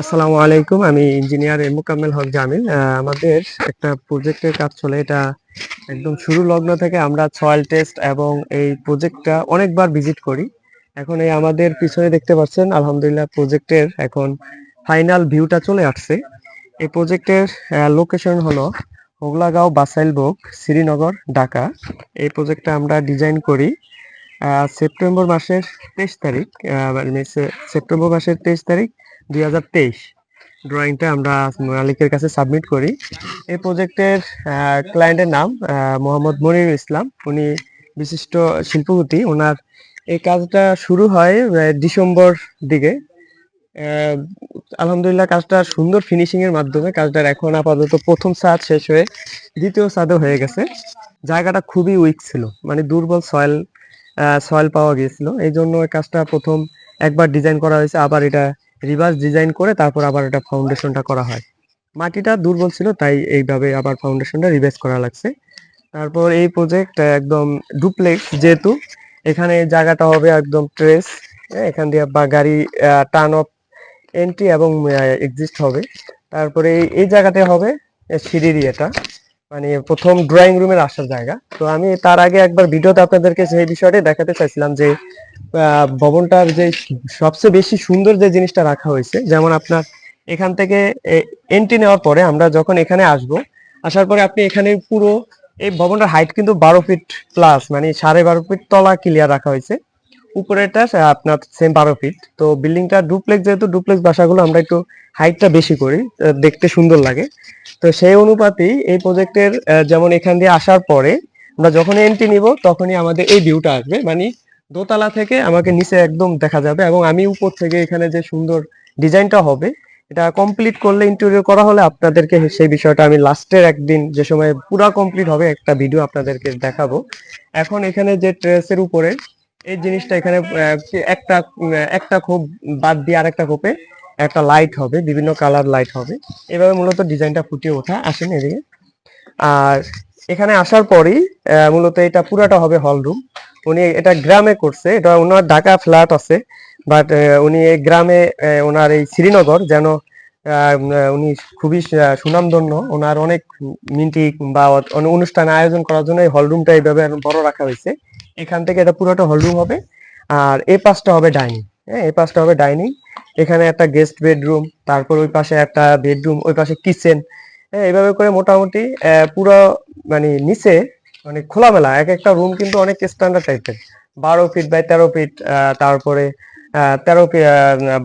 আসসালামু আলাইকুম, আমি ইঞ্জিনিয়ার মোকাম্মেল হক জামিল। আমাদের একটা প্রজেক্টের কাজ চলে। এটা একদম শুরু লগ্ন থেকে আমরা সয়েল টেস্ট এবং এই প্রজেক্টটা অনেকবার ভিজিট করি। এখন এই আমাদের পিছনে দেখতে পাচ্ছেন, আলহামদুলিল্লাহ প্রজেক্টের এখন ফাইনাল ভিউটা চলে আসছে। এই প্রজেক্টের লোকেশন হলো হোগলাগাঁও বাসাইলবোগ শ্রীনগর, ঢাকা। এই প্রজেক্টটা আমরা ডিজাইন করি সেপ্টেম্বর মাসের তেইশ তারিখ মানে সেপ্টেম্বর মাসের তেইশ তারিখ। দুই হাজার তেইশ। ড্রয়িংটা আমরা মালিকের কাছে সাবমিট করি। এই প্রজেক্টের ক্লায়েন্টের নাম মোহাম্মদ মনিরুল ইসলাম। উনি বিশিষ্ট শিল্পপতি। ওনার এই কাজটা শুরু হয় ডিসেম্বর দিকে। আলহামদুলিল্লাহ কাজটা সুন্দর ফিনিশিং এর মাধ্যমে। কাজটার এখন আপাতত প্রথম ছাদ শেষ হয়ে দ্বিতীয় ছাদও হয়ে গেছে। জায়গাটা খুবই উইক ছিল। মানে দুর্বল সয়েল সয়েল পাওয়া গিয়েছিল। এই জন্য কাজটা প্রথম একবার ডিজাইন করা হয়েছে। আবার এটা রিভার্স ডিজাইন করে তারপর আবার এটা ফাউন্ডেশনটা করা হয়। মাটিটা দুর্বল ছিল, তাই এইভাবে আবার ফাউন্ডেশনটা রিভাইজ করা লাগছে। তারপর এই প্রজেক্ট একদম ডুপ্লেক্স যেহেতু, এখানে জায়গাটা হবে একদম ট্রেস এখান দিয়ে বা গাড়ি টার্ন অফ এন্ট্রি এবং এক্সিস্ট হবে। তারপরে এই- জায়গাতে হবে সিঁড়ির এটা মানে প্রথম ড্রয়িং রুমের আসার জায়গা। তো আমি তার আগে একবার ভিডিওতে আপনাদেরকে সেই বিষয়টা দেখাতে চাইছিলাম যে ভবনটার যে সবচেয়ে বেশি সুন্দর যে জিনিসটা রাখা হয়েছে, যেমন আপনার এখান থেকে এন্ট্রি নেওয়ার পরে আমরা যখন এখানে আসব, আসার পরে আপনি এখানে পুরো এই ভবনটার হাইট কিন্তু বারো ফিট প্লাস মানে সাড়ে বারো ফিট তলা ক্লিয়ার রাখা হয়েছে। উপরেটা আপনার সেম বারো ফিট তো বিল্ডিংটা ডুপ্লেক্স যেহেতু ডুপ্লেক্স বাসাগুলো আমরা একটু হাইটটা বেশি করি দেখতে সুন্দর লাগে। তো সেই অনুপাতেই এই প্রজেক্টের যেমন এখান দিয়ে আসার পরে আমরা যখন এন্ট্রি নিব, তখনই আমাদের এই ভিউটা আসবে। মানে দোতলা থেকে আমাকে নিচে একদম দেখা যাবে এবং আমি উপর থেকে এখানে যে সুন্দর ডিজাইনটা হবে, এটা কমপ্লিট করলে ইন্টেরিয়র করা হলে আপনাদেরকে সেই বিষয়টা আমি লাস্টের একদিন যে সময় পুরা কমপ্লিট হবে একটা ভিডিও আপনাদেরকে দেখাবো। এখন এখানে যে ট্রেসের উপরে এই জিনিসটা এখানে একটা একটা খোপ বাদ দিয়ে আরেকটা খোপে একটা লাইট হবে, বিভিন্ন কালার লাইট হবে। এভাবে মূলত ডিজাইনটা ফুটিয়ে ওঠা। আসেন এদিকে। আর এখানে আসার পরেই মূলত এটা পুরাটা হবে হল রুম উনি এটা গ্রামে করছে, এটা ওনার ঢাকা ফ্ল্যাট আছে বাট উনি এই গ্রামে ওনার এই শ্রীনগর যেন উনি খুবই সুনামধন্য। ওনার অনেক মিটিং বা অনুষ্ঠান আয়োজন করার জন্য এই হল রুমটা এইভাবে বড় রাখা হয়েছে। এখান থেকে এটা পুরোটা হল রুম হবে। আর এই পাশটা হবে ডাইনিং হ্যাঁ এই পাশটা হবে ডাইনিং এখানে একটা গেস্ট বেডরুম তারপর ওই পাশে একটা বেডরুম ওই পাশে কিচেন হ্যাঁ এইভাবে করে মোটামুটি পুরো মানে নিচে মানে খোলামেলা, এক একটা রুম কিন্তু অনেক স্ট্যান্ডার্ড টাইপের বারো ফিট বাই তেরো ফিট তারপরে তেরো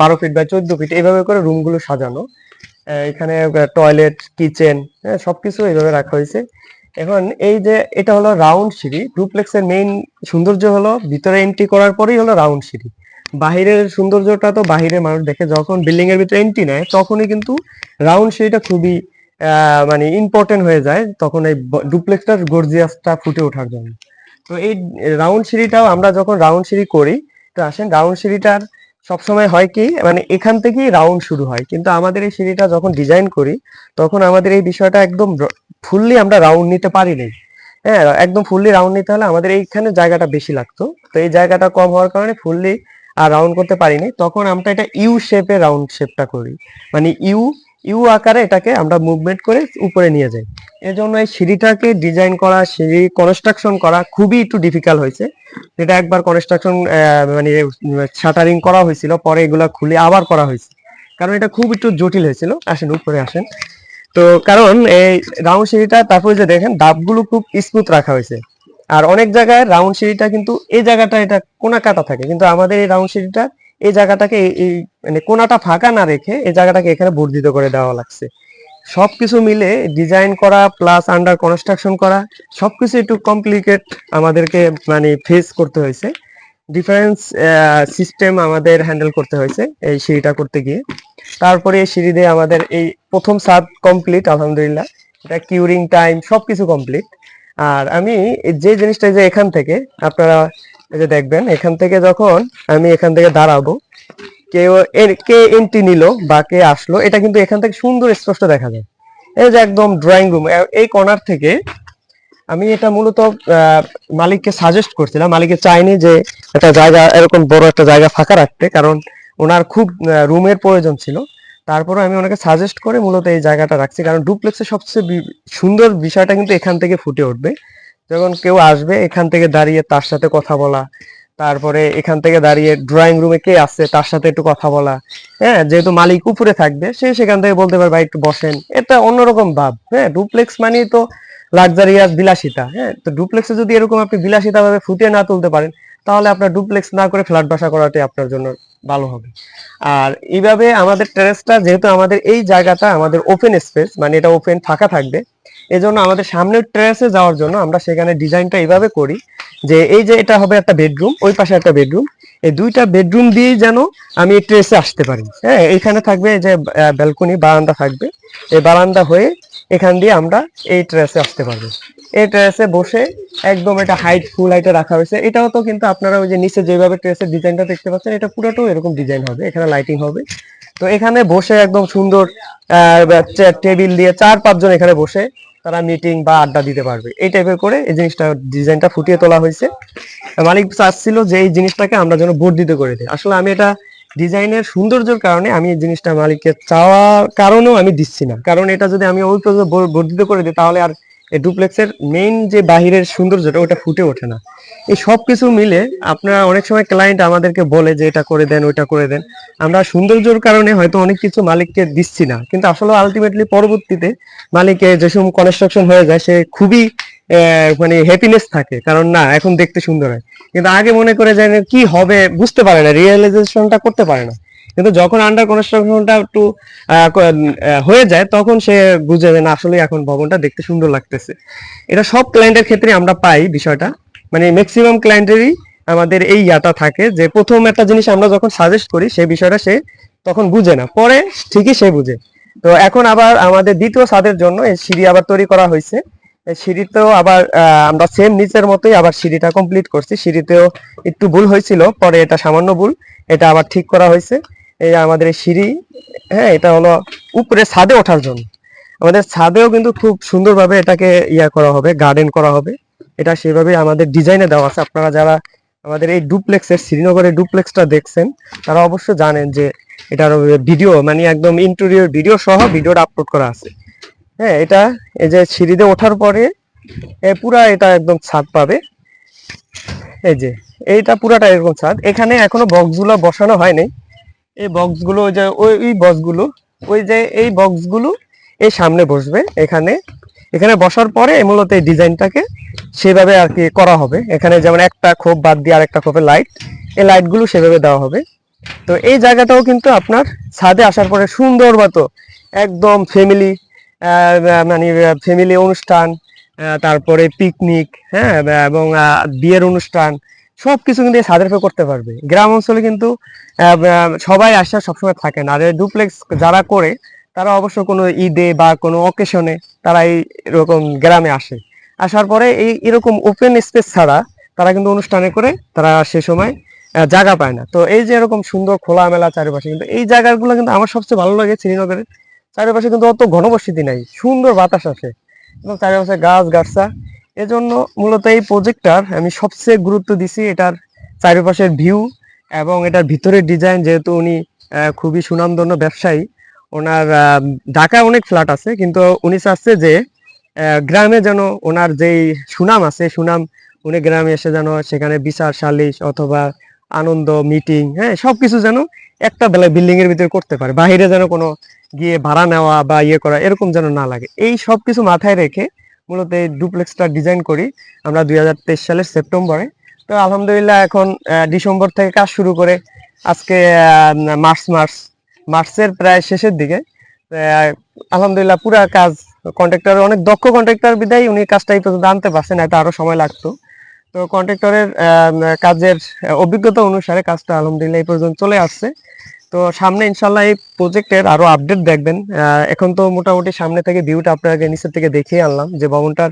বারো ফিট বাই চোদ্দ ফিট এইভাবে করে রুমগুলো সাজানো। এখানে টয়লেট কিচেন হ্যাঁ সবকিছু এইভাবে রাখা হয়েছে। এখন এই যে এটা হলো রাউন্ড সিঁড়ি ডুপ্লেক্সের মেইন সৌন্দর্য হলো ভিতরে এন্ট্রি করার পরেই হলো রাউন্ড সিঁড়ি। বাহিরের সৌন্দর্যটা তো বাহিরের মানুষ দেখে, যখন বিল্ডিং এর ভিতরে এন্ট্রি নেয়, তখনই কিন্তু রাউন্ড সিঁড়িটা খুবই মানে ইম্পর্টেন্ট হয়ে যায়, তখন এই ডুপ্লেক্সটার গর্জিয়াসটা ফুটে ওঠার জন্য। তো এই রাউন্ড সিঁড়িটাও আমরা যখন রাউন্ড সিঁড়ি করি, তো আসেন রাউন্ড সিঁড়িটার সবসময় হয় কি মানে এখান থেকেই রাউন্ড শুরু হয়। কিন্তু আমাদের এই সিঁড়িটা যখন ডিজাইন করি, তখন আমাদের এই বিষয়টা একদম ফুললি আমরা রাউন্ড নিতে পারি নাই। হ্যাঁ একদম ফুললি রাউন্ড নিতে হলে আমাদের এইখানে জায়গাটা বেশি লাগতো। তো এই জায়গাটা কম হওয়ার কারণে ফুললি আর রাউন্ড করতে পারিনি। তখন আমরা এটা ইউ শেপে রাউন্ড শেপটা করি। মানে ইউ ইউ আকারে এটাকে আমরা মুভমেন্ট করে উপরে নিয়ে যাই। এর জন্য এই সিঁড়িটাকে ডিজাইন করা, সিঁড়ি কনস্ট্রাকশন করা খুবই একটু ডিফিকাল্ট হয়েছে। যেটা একবার কনস্ট্রাকশন মানে শাটারিং করা হয়েছিল, পরে এগুলা খুলে আবার করা হয়েছে। কারণ এটা খুব একটু জটিল হয়েছিল। আসেন, উপরে আসেন। তো কারণ এই রাউন্ড সিঁড়িটা, তারপরে যে দেখেন ডাবগুলো খুব স্মুথ রাখা হয়েছে। আর অনেক জায়গায় রাউন্ড সিঁড়িটা কিন্তু, এই জায়গাটা, এটা কোনা কাটা থাকে। কিন্তু আমাদের এই রাউন্ড সিঁড়িটা এই জায়গাটাকে এই- মানে কোনাটা ফাঁকা না রেখে এই জায়গাটাকে এখানে বর্ধিত করে দেওয়া লাগছে। সবকিছু মিলে ডিজাইন করা প্লাস আন্ডার কনস্ট্রাকশন করা, সবকিছু একটু কমপ্লিকেট আমাদেরকে মানে ফেস করতে হয়েছে। ডিফারেন্স সিস্টেম আমাদের হ্যান্ডেল করতে হয়েছে এই সিঁড়িটা করতে গিয়ে। তারপরে এই সিঁড়ি দিয়ে আমাদের এই প্রথম সাত কমপ্লিট আলহামদুলিল্লাহ। এটা কিউরিং টাইম সবকিছু কমপ্লিট আর আমি যে জিনিসটা যে এখান থেকে আপনারা এই যে দেখবেন, এখান থেকে যখন আমি এখান থেকে দাঁড়াবো, কেউ কে এন্ট্রি নিল বা কে আসলো, এটা কিন্তু এখান থেকে সুন্দর স্পষ্ট দেখা যায়। এই যে একদম ড্রয়িং রুম এই কর্নার থেকে আমি এটা মূলত মালিককে সাজেস্ট করছিলাম মালিকে চাইনি যে একটা জায়গা, এরকম বড় একটা জায়গা ফাঁকা রাখতে, কারণ ওনার খুব রুমের প্রয়োজন ছিল। তারপরে আমি ওনাকে সাজেস্ট করে মূলত এই জায়গাটা রাখছি, কারণ ডুপ্লেক্সের সবচেয়ে সুন্দর বিষয়টা কিন্তু এখান থেকে ফুটে উঠবে। যখন কেউ আসবে, এখান থেকে দাঁড়িয়ে তার সাথে কথা বলা। তারপরে এখান থেকে দাঁড়িয়ে ড্রয়িং রুমে কে আছে, তার সাথে একটু কথা বলা। হ্যাঁ যেহেতু মালিক উপরে থাকবে, সে সেখান থেকে বলতে পারবে একটু বসেন। এটা অন্যরকম ভাব। হ্যাঁ ডুপ্লেক্স মানে তো লাক্সারিয়াস বিলাসিতা। হ্যাঁ তো ডুপ্লেক্সে যদি এরকম আপনি বিলাসিতা ভাবে ফুটিয়ে না তুলতে পারেন, তাহলে আপনার ডুপ্লেক্স না করে ফ্ল্যাট বাসা করাটাই আপনার জন্য ভালো হবে। আর এইভাবে আমাদের টেরেসটা যেহেতু আমাদের এই জায়গাটা আমাদের ওপেন স্পেস মানে এটা ওপেন ফাঁকা থাকবে এজন্য আমাদের সামনের টেরেসে যাওয়ার জন্য আমরা সেখানে ডিজাইনটা এইভাবে করি যে এই যে এটা হবে একটা বেডরুম ওই পাশে একটা বেডরুম এই দুইটা বেডরুম দিয়েই যেন আমি টেরেসে আসতে পারি। হ্যাঁ এইখানে থাকবে যে ব্যালকনি বারান্দা থাকবে। এই বারান্দা হয়ে এখান দিয়ে আমরা এই টেরেসে আসতে পারব। এই টেরেসে বসে একদম এটা হাইট ফুল হাইটে রাখা হয়েছে। এটাও তো কিন্তু আপনারা ওই যে নিচে যেভাবে টেরেসের ডিজাইনটা দেখতে পাচ্ছেন, এটা পুরোটাও এরকম ডিজাইন হবে। এখানে লাইটিং হবে। তো এখানে বসে একদম সুন্দর টেবিল দিয়ে চার পাঁচজন এখানে বসে তারা মিটিং বা আড্ডা দিতে পারবে। এই টাইপের করে এই জিনিসটা ডিজাইনটা ফুটিয়ে তোলা হয়েছে। মালিক চাচ্ছিল যে এই জিনিসটাকে আমরা যেন বর্ধিত করে দিই। আসলে আমি এটা ডিজাইনের সৌন্দর্যের কারণে আমি এই জিনিসটা মালিককে চাওয়ার কারণেও আমি দিচ্ছি না। কারণ এটা যদি আমি ওই পর্যন্ত বর- বর্ধিত করে দিই, তাহলে আর এই ডুপ্লেক্সের মেইন যে বাহিরের সৌন্দর্যটা, ওটা ফুটে ওঠে না। এই সব কিছু মিলে আপনারা অনেক সময় ক্লায়েন্ট আমাদেরকে বলে যে এটা করে দেন, ওইটা করে দেন। আমরা সৌন্দর্যের কারণে হয়তো অনেক কিছু মালিককে দিচ্ছি না। কিন্তু আসলে আলটিমেটলি পরবর্তীতে মালিকে যেসব কনস্ট্রাকশন হয়ে যায়, সে খুবই মানে হ্যাপিনেস থাকে। কারণ না, এখন দেখতে সুন্দর হয়। কিন্তু আগে মনে করে যায় কি হবে বুঝতে পারে না রিয়েলাইজেশনটা করতে পারে না। কিন্তু যখন আন্ডার কনস্ট্রাকশনটা একটু হয়ে যায়, তখন সে বুঝে যে না, আসলে এখন ভবনটা দেখতে সুন্দর লাগতেছে। এটা সব ক্লায়েন্টের ক্ষেত্রে আমরা পাই বিষয়টা। মানে ম্যাক্সিমাম ক্লায়েন্টেরই আমাদের এই ইয়াটা থাকে যে প্রথম একটা জিনিস আমরা যখন সাজেস্ট করি, সেই বিষয়টা সে তখন বুঝে না। পরে ঠিকই সে বুঝে। তো এখন আবার আমাদের দ্বিতীয় ছাদের জন্য এই সিঁড়ি আবার তৈরি করা হয়েছে। সিঁড়িতেও আবার আমরা সেম নিচের মতোই আবার সিঁড়িটা কমপ্লিট করছি। সিঁড়িতেও একটু ভুল হয়েছিল, পরে এটা সামান্য ভুল, এটা আবার ঠিক করা হয়েছে। এই আমাদের সিঁড়ি হ্যাঁ এটা হলো উপরে ছাদে ওঠার জন্য। আমাদের ছাদেও কিন্তু খুব সুন্দরভাবে এটাকে ইয়া করা হবে গার্ডেন করা হবে। এটা সেভাবে আমাদের ডিজাইনে দেওয়া আছে। আপনারা যারা আমাদের এই ডুপ্লেক্সের শ্রীনগরের ডুপ্লেক্সটা দেখছেন, তারা অবশ্য জানেন যে এটার ভিডিও মানে একদম ইন্টেরিয়র ভিডিও সহ ভিডিওটা আপলোড করা আছে। হ্যাঁ এটা এই যে সিঁড়িতে ওঠার পরে পুরা এটা একদম ছাদ পাবে। এই যে, এইটা পুরাটা এরকম ছাদ। এখানে এখনও বক্সগুলো বসানো হয়নি। এই বক্সগুলো ওই যে, ওই বক্সগুলো ওই যে, এই বক্সগুলো এই সামনে বসবে। এখানে এখানে বসার পরে মূলত এই ডিজাইনটাকে সেভাবে আর কি করা হবে। এখানে যেমন একটা খোপ বাদ দিয়ে আর একটা খোপের লাইট এই লাইটগুলো সেভাবে দেওয়া হবে। তো এই জায়গাটাও কিন্তু আপনার ছাদে আসার পরে সুন্দর মতো একদম ফ্যামিলি মানে ফ্যামিলি অনুষ্ঠান তারপরে পিকনিক হ্যাঁ এবং বিয়ের অনুষ্ঠান সব কিছু কিন্তু ছাদের উপর করতে পারবে। গ্রাম অঞ্চলে কিন্তু সবাই আসা সবসময় থাকে না। আর ডুপ্লেক্স যারা করে তারা অবশ্য কোনো ঈদে বা কোনো অকেশনে তারা এই এরকম গ্রামে আসে। আসার পরে এই এরকম ওপেন স্পেস ছাড়া তারা কিন্তু অনুষ্ঠানে করে তারা সে সময় জায়গা পায় না। তো এই যে এরকম সুন্দর খোলামেলা চারিপাশে কিন্তু এই জায়গাগুলো কিন্তু আমার সবচেয়ে ভালো লাগে শ্রীনগরের। চারিপাশে কিন্তু অত ঘনবসতি নাই, সুন্দর বাতাস আসে এবং চারিপাশে গাছ গাছরা এজন্য মূলত এই প্রজেক্টটার আমি সবচেয়ে গুরুত্ব দিছি এটার চারিপাশের ভিউ এবং এটার ভিতরের ডিজাইন যেহেতু উনি খুবই সুনামধন্য ব্যবসায়ী ওনার ঢাকায় অনেক ফ্ল্যাট আছে, কিন্তু উনি চাচ্ছে যে গ্রামে যেন ওনার যেই সুনাম আছে সুনাম উনি গ্রামে এসে যেন সেখানে বিচার, সালিশ অথবা আনন্দ মিটিং হ্যাঁ সবকিছু যেন একটা বেলা বিল্ডিং এর ভিতরে করতে পারে, বাহিরে যেন কোনো গিয়ে ভাড়া নেওয়া বা ইয়ে করা এরকম যেন না লাগে। এই সব কিছু মাথায় রেখে মূলত এই ডুপ্লেক্সটা ডিজাইন করি আমরা দুই হাজার তেইশ সালের সেপ্টেম্বরে। তো আলহামদুলিল্লাহ এখন ডিসেম্বর থেকে কাজ শুরু করে আজকে মার্চ মার্চ মার্চের প্রায় শেষের দিকে আলহামদুলিল্লাহ পুরা কাজ কন্ট্রাক্টর অনেক দক্ষ কন্ট্রাক্টর বিদায় উনি কাজটা এই পর্যন্ত আনতে পারছেন হয়তো আরও সময় লাগতো। তো কন্ট্রাক্টরের কাজের অভিজ্ঞতা অনুসারে কাজটা আলহামদুলিল্লাহ এই পর্যন্ত চলে আসছে। তো সামনে ইনশাল্লাহ এই প্রজেক্টের আরও আপডেট দেখবেন। এখন তো মোটামুটি সামনে থেকে ভিউটা আপনাকে নিচের থেকে দেখিয়ে আনলাম যে ভবনটার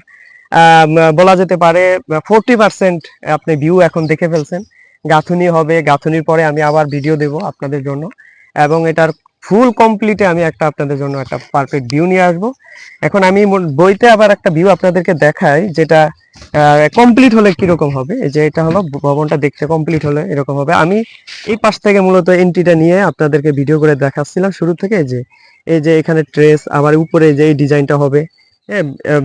বলা যেতে পারে ফোরটি পার্সেন্ট আপনি ভিউ এখন দেখে ফেলছেন। গাঁথুনি হবে, গাঁথুনির পরে আমি আবার ভিডিও দেব আপনাদের জন্য। এবং এটার ফুল কমপ্লিটে আমি একটা আপনাদের জন্য একটা পারফেক্ট ভিউ নিয়ে আসব। এখন আমি বইতে আবার একটা ভিউ আপনাদেরকে দেখাই, যেটা কমপ্লিট হলে কীরকম হবে? যে এটা হলো, ভবনটা দেখতে কমপ্লিট হলে এরকম হবে। আমি এই পাশ থেকে মূলত এন্ট্রিটা নিয়ে আপনাদেরকে ভিডিও করে দেখাচ্ছিলাম শুরু থেকে যে, এই যে এখানে ট্রেস আবার উপরে যে এই ডিজাইনটা হবে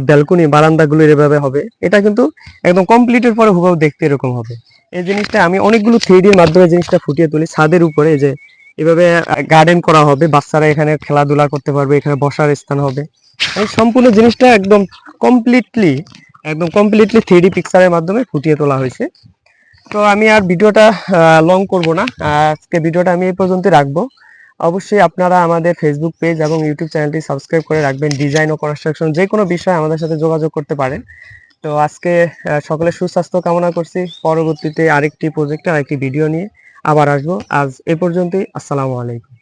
ব্যালকনি বারান্দাগুলো এভাবে হবে। এটা কিন্তু একদম কমপ্লিটের পরে হুবহু দেখতে এরকম হবে। এই জিনিসটা আমি অনেকগুলো থ্রি ডির মাধ্যমে জিনিসটা ফুটিয়ে তুলি। ছাদের উপরে যে এভাবে গার্ডেন করা হবে, বাচ্চারা এখানে খেলাধুলা করতে পারবে, এখানে বসার স্থান হবে। এই সম্পূর্ণ জিনিসটা একদম কমপ্লিটলি একদম কমপ্লিটলি থ্রি পিকচারের মাধ্যমে ফুটিয়ে তোলা হয়েছে। তো আমি আর ভিডিওটা লং করব না। আজকে ভিডিওটা আমি এই পর্যন্ত রাখব। অবশ্যই আপনারা আমাদের ফেসবুক পেজ এবং ইউটিউব চ্যানেলটি সাবস্ক্রাইব করে রাখবেন। ডিজাইন ও কনস্ট্রাকশন যে কোনো বিষয়ে আমাদের সাথে যোগাযোগ করতে পারেন। তো আজকে সকলের সুস্বাস্থ্য কামনা করছি। পরবর্তীতে আরেকটি প্রজেক্টে আরেকটি ভিডিও নিয়ে। আবার আসব। আজ এ পর্যন্তই। আসসালামু আলাইকুম।